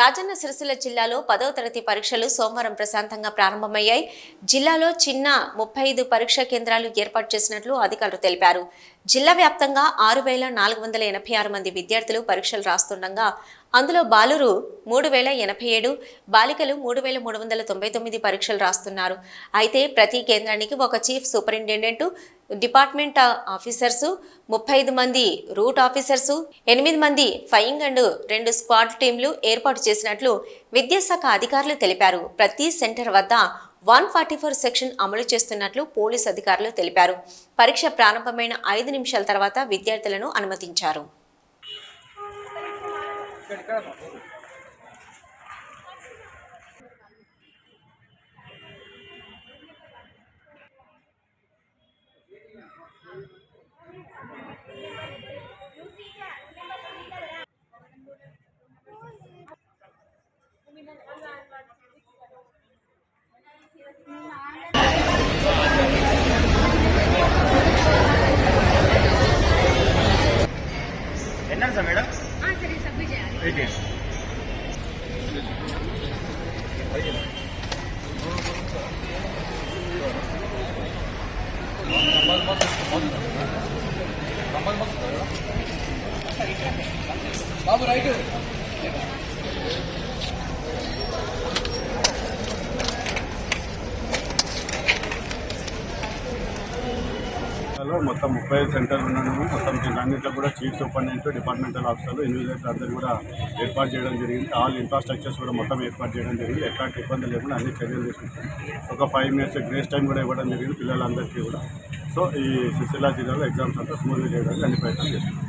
రాజన్న సిరిసిల్ల జిల్లాలో పదవ తరగతి పరీక్షలు సోమవారం ప్రశాంతంగా ప్రారంభమయ్యాయి. జిల్లాలో చిన్న ముప్పై ఐదు పరీక్షా కేంద్రాలు ఏర్పాటు చేసినట్లు అధికారులు తెలిపారు. జిల్లా వ్యాప్తంగా ఆరు వేల నాలుగు వందల ఎనభై ఆరు మంది విద్యార్థులు పరీక్షలు రాస్తుండగా అందులో బాలురు మూడు వేల ఎనభై ఏడు బాలికలు మూడు వేల మూడు వందల తొంభై తొమ్మిది పరీక్షలు రాస్తున్నారు. అయితే ప్రతి కేంద్రానికి ఒక చీఫ్ సూపరింటెండెంట్ డిపార్ట్మెంట్ ఆఫీసర్సు ముప్పై ఐదు మంది రూట్ ఆఫీసర్సు ఎనిమిది మంది ఫైయింగ్ అండ్ రెండు స్క్వాడ్ టీంలు ఏర్పాటు చేసినట్లు విద్యాశాఖ అధికారులు తెలిపారు. ప్రతి సెంటర్ వద్ద వన్ ఫార్టీ ఫోర్ సెక్షన్ అమలు చేస్తున్నట్లు పోలీస్ అధికారులు తెలిపారు. పరీక్ష ప్రారంభమైన ఐదు నిమిషాల తర్వాత విద్యార్థులను అనుమతించారు. ఎన్నాను సబ్మిట్ చేయాలి అయితే మొత్తం ముప్పై ఐదు సెంటర్లు ఉన్నాము మొత్తం అన్నింటిలో కూడా చీఫ్ సూపరింటెండెంట్ డిపార్ట్మెంటల్ ఆఫీసర్లు ఇన్విజిలేటర్ అందరూ కూడా ఏర్పాటు చేయడం జరిగింది. ఆల్ ఇన్ఫ్రాస్ట్రక్చర్స్ కూడా మొత్తం ఏర్పాటు చేయడం జరిగింది. ఎట్లాంటి ఇబ్బంది లేకుండా అన్ని చర్యలు తీసుకుంటాం ఒక ఫైవ్ మినిట్స్ గ్రేస్ టైం కూడా ఇవ్వడం జరిగింది పిల్లలందరికీ కూడా. సో ఈ సిరిసిల్ల జిల్లాలో ఎగ్జామ్స్ అంతా స్మూత్గా చేయడానికి అన్ని ప్రయత్నం చేస్తున్నాం.